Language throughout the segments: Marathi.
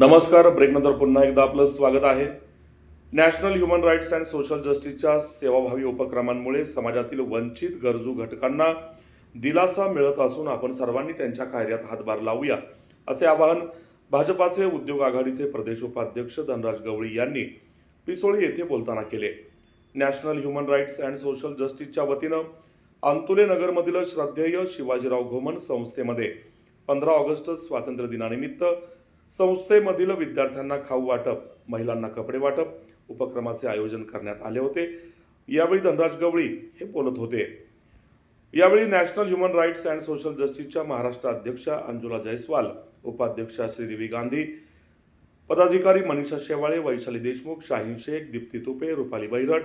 नमस्कार ब्रेकनंतर पुन्हा एकदा आपलं स्वागत आहे. National human rights and social जस्टिसच्या सेवाभावी उपक्रमांमुळे समाजातील वंचित गरजू घटकांना दिलासा मिळत असून आपण सर्वांनी त्यांच्या कार्यात हातभार लावूया असे आवाहन भाजपाचे उद्योग आघाडीचे प्रदेश उपाध्यक्ष धनराज गवळी यांनी पिसोळी येथे बोलताना केले. National human rights and social जस्टिसच्या वतीनं अंतुले नगरमधील श्रद्धेय शिवाजीराव घोमन संस्थेमध्ये पंधरा ऑगस्ट स्वातंत्र्य दिनानिमित्त संस्थेमधील विद्यार्थ्यांना खाऊ वाटप महिलांना कपडे वाटप उपक्रमाचे आयोजन करण्यात आले होते. यावेळी धनराज गवळी हे बोलत होते. यावेळी national human rights and social जस्टिसच्या Maharashtra अध्यक्षा अंजुला जयस्वाल उपाध्यक्षा श्रीदेवी गांधी पदाधिकारी मनीषा शेवाळे वैशाली देशमुख शाहीन शेख दीप्ती तुपे रुपाली बैरट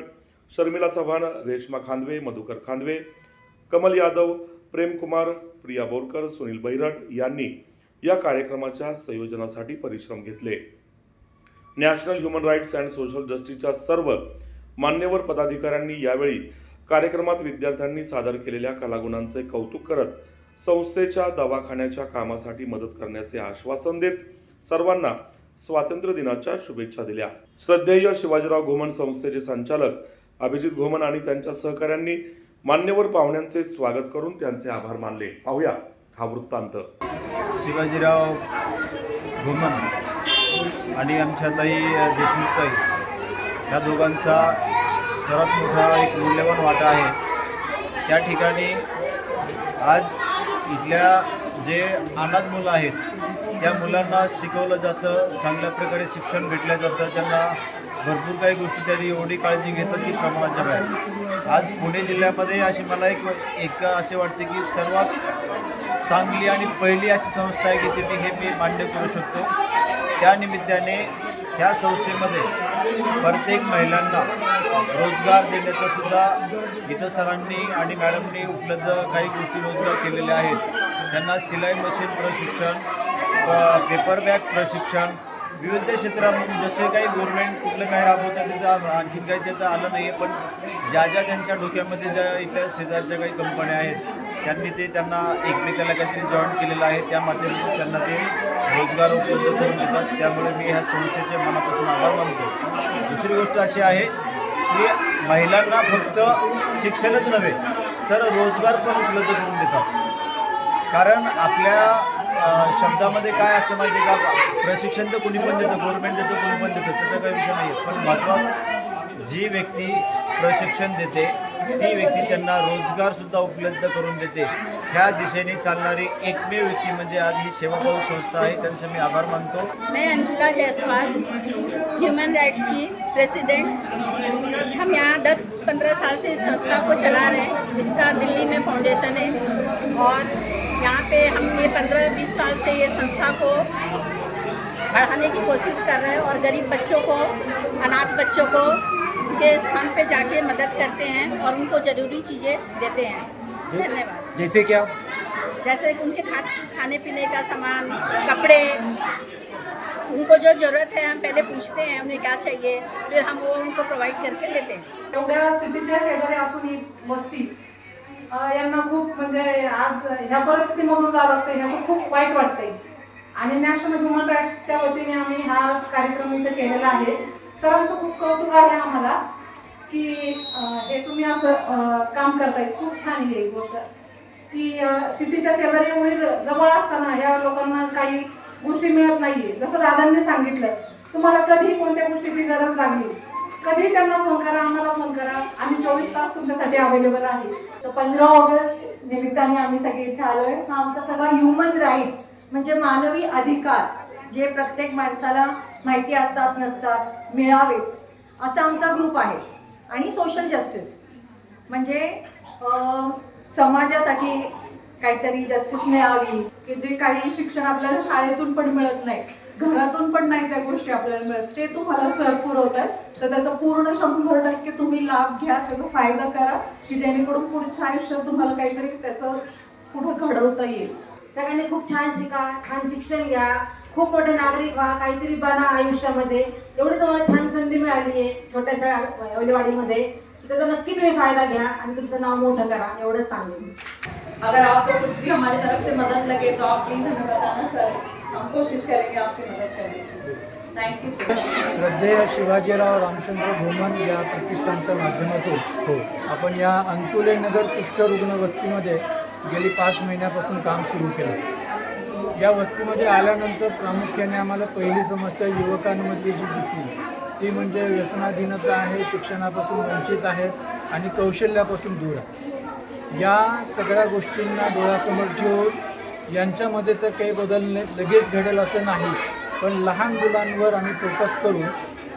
शर्मिला चव्हाण रेश्मा खांदवे मधुकर खांदवे कमल यादव प्रेमकुमार प्रिया बोरकर सुनील बैरट यांनी या कार्यक्रमाच्या संयोजनासाठी परिश्रम घेतले. National human rights and social जस्टिसच्या सर्व मान्यवर पदाधिकाऱ्यांनी यावेळी कार्यक्रमात विद्यार्थ्यांनी सादर केलेल्या कलागुणांचे कौतुक करत संस्थेच्या दवाखान्याच्या कामासाठी मदत करण्याचे आश्वासन देत सर्वांना स्वातंत्र्य दिनाच्या शुभेच्छा दिल्या. श्रद्धेय शिवाजीराव घोमन संस्थेचे संचालक अभिजित घोमन आणि त्यांच्या सहकाऱ्यांनी मान्यवर पाहुण्यांचे स्वागत करून त्यांचे आभार मानले. पाहूया हा वृत्तांत. शिवाजीराव घुमन आणि आमच्या ताई देशमुख ताई ह्या दोघांचा सर्वात मोठा एक मूल्यवान वाटा आहे. त्या ठिकाणी आज इथल्या जे अनाथ मुलं आहेत त्या मुलांना शिकवलं जातं चांगल्या प्रकारे शिक्षण भेटलं जातं त्यांना भरपूर काही गोष्टी त्यांनी एवढी काळजी घेतात की प्रमाणाच्या बाहेर आज पुणे जिल्ह्यामध्ये अशी मला एक एक असे वाटते की सर्वात चांगली आणि पहिली अशी संस्था आहे की तिथे हे मी मान्य करू शकतो. त्या निमित्ताने ह्या संस्थेमध्ये प्रत्येक महिलांना रोजगार देण्याचं सुद्धा इथं सरांनी आणि मॅडमनी उपलब्ध काही गोष्टी रोजगार केलेल्या आहेत. त्यांना सिलाई मशीन प्रशिक्षण पेपर बॅग प्रशिक्षण विविध क्षेत्रामध्ये जसे काही गव्हर्मेंट कुठलं काही राबवतं त्याचं आणखीन काही त्याचं आलं नाही आहे पण ज्या ज्या त्यांच्या डोक्यामध्ये ज्या इथल्या शेजारच्या काही कंपन्या आहेत त्यांनी ते त्यांना एकमेकाला काहीतरी जॉईन केलेलं आहे. त्या माध्यमातून त्यांना ते रोजगार उपलब्ध करून देतात. त्यामुळे मी ह्या संस्थेचे मनापासून आभार मानतो. दुसरी गोष्ट अशी आहे की महिलांना फक्त शिक्षणच नव्हे तर रोजगार पण उपलब्ध करून देतात. कारण आपल्या शब्दामध्ये काय असतं माहिती आहे का? प्रशिक्षण तर कुणी पण देतं गव्हर्नमेंट देतं कुणी पण देतं त्याचा काही विषय नाही आहे पण महत्त्वाचं जी व्यक्ती प्रशिक्षण देते ती व्यक्ती त्यांना रोजगारसुद्धा उपलब्ध करून देते. ह्या दिशेने चालणारी एकमेव व्यक्ती म्हणजे आज ही सेवाभावी संस्था आहे. त्यांचे मी आभार मानतो. मैं अंजुला जायसवाल ह्यूमन राइट्स की प्रेसिडेंट हम यहाँ 10-15 साल से इस संस्था को चला रहे हैं। इसका दिल्ली में फाउंडेशन है। और यहाँ पे हम ये 15-20 साल से ये संस्था को बढ़ाने की कोशिश कर रहे हैं। और गरीब बच्चों को, अनाथ बच्चों को उनके स्थान पे जाके मदद करते हैं और उनको ज़रूरी चीज़ें देते हैं। धन्यवाद। जैसे क्या? जैसे उनके खा खाने पीने का सामान कपड़े उनको जो ज़रूरत है हम पहले पूछते हैं उन्हें क्या चाहिए फिर हम वो उनको प्रोवाइड करके देते हैं। एवढ्या सिटीच्या शेजारी असून ही वस्ती अं, यांना खूप म्हणजे आज ह्या परिस्थितीमधून जावं लागतं ह्याचं खूप वाईट वाटतंय. आणि नॅशनल ह्युमन राईट्सच्या वतीने आम्ही हा कार्यक्रम इथं केलेला आहे. सरांचं खूप कौतुक आहे आम्हाला की हे तुम्ही असं काम करताय. खूप छान आहे ही गोष्ट. की अं, शेजारीमुळे शेजारी एवढी जवळ असताना ह्या लोकांना काही गोष्टी मिळत नाहीये. जसं दादांनी सांगितलं तुम्हाला कधीही कोणत्या गोष्टीची गरज लागली कधीही त्यांना फोन करा आम्हाला फोन करा. आम्ही चोवीस तास तुमच्यासाठी अवेलेबल आहे. तर पंधरा ऑगस्ट निमित्ताने आम्ही सगळे इथे आलोय. हा आमचा सगळा ह्युमन राईट्स म्हणजे मानवी अधिकार जे प्रत्येक माणसाला माहिती असतात नसतात मिळावेत असा आमचा ग्रुप आहे. आणि सोशल जस्टिस म्हणजे समाजासाठी काहीतरी जस्टिस मिळावी की जे काही शिक्षण आपल्याला शाळेतून पण मिळत नाही घरातून पण नाही त्या गोष्टी आपल्याला मिळत ते तुम्हाला सर पुरवत आहेत तर त्याचा पूर्ण शंभर टक्के तुम्ही लाभ घ्या त्याचा फायदा करा की जेणेकरून पुढच्या आयुष्यात तुम्हाला काहीतरी त्याचं पुढं घडवता येईल. सगळ्यांनी खूप छान शिका छान शिक्षण घ्या. खूप मोठे नागरिक व्हा काहीतरी बना आयुष्यामध्ये. एवढी तुम्हाला छान संधी मिळाली आहे छोट्याशा अवलेवाडीमध्ये त्याचा नक्की तुम्ही फायदा घ्या आणि तुमचं नाव मोठं करा एवढंच सांगेन अगर आपको कुछ भी हमारी तरफ से मदद लगे तो आप प्लीज़ हमें बताना सर हम कोशिश करेंगे आपकी मदद श्रद्धेय शिवाजीराव रामचंद्र भोमन या प्रतिष्ठानच्या माध्यमातून. हो आपण या अंतुले नगर कुष्ठरुग्ण वस्तीमध्ये गेली पाच महिन्यापासून काम सुरू केलं. या वस्तीमध्ये आल्यानंतर प्रामुख्याने आम्हाला पहिली समस्या युवकांमधली जी दिसली ती म्हणजे व्यसनाधीनता आहे शिक्षणापासून वंचित आहेत आणि कौशल्यापासून दूर आहे या सगळ्या गोष्टींना डोळ्यासमोर ठेवून यांच्यामध्ये तर काही बदल लगेच घडेल असं नाही पण लहान मुलांवर आम्ही फोकस करून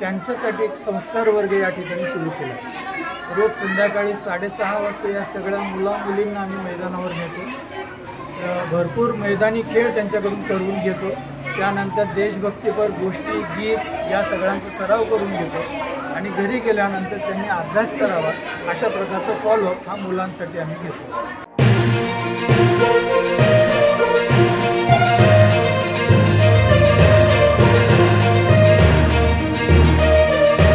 त्यांच्यासाठी एक संस्कार वर्ग या ठिकाणी सुरू केला. रोज संध्याकाळी साडेसहा वाजता या सगळ्या मुला मुलींना आम्ही मैदानावर नेतो. भरपूर मैदानी खेळ त्यांच्याकडून करून घेतो. त्यानंतर देशभक्तीपर गोष्टी गीत या सगळ्यांचा सराव करून घेतो. आणि घरी गेल्यानंतर त्यांनी अभ्यास करावा अशा प्रकारचा फॉलोअप हा मुलांसाठी आम्ही घेतो.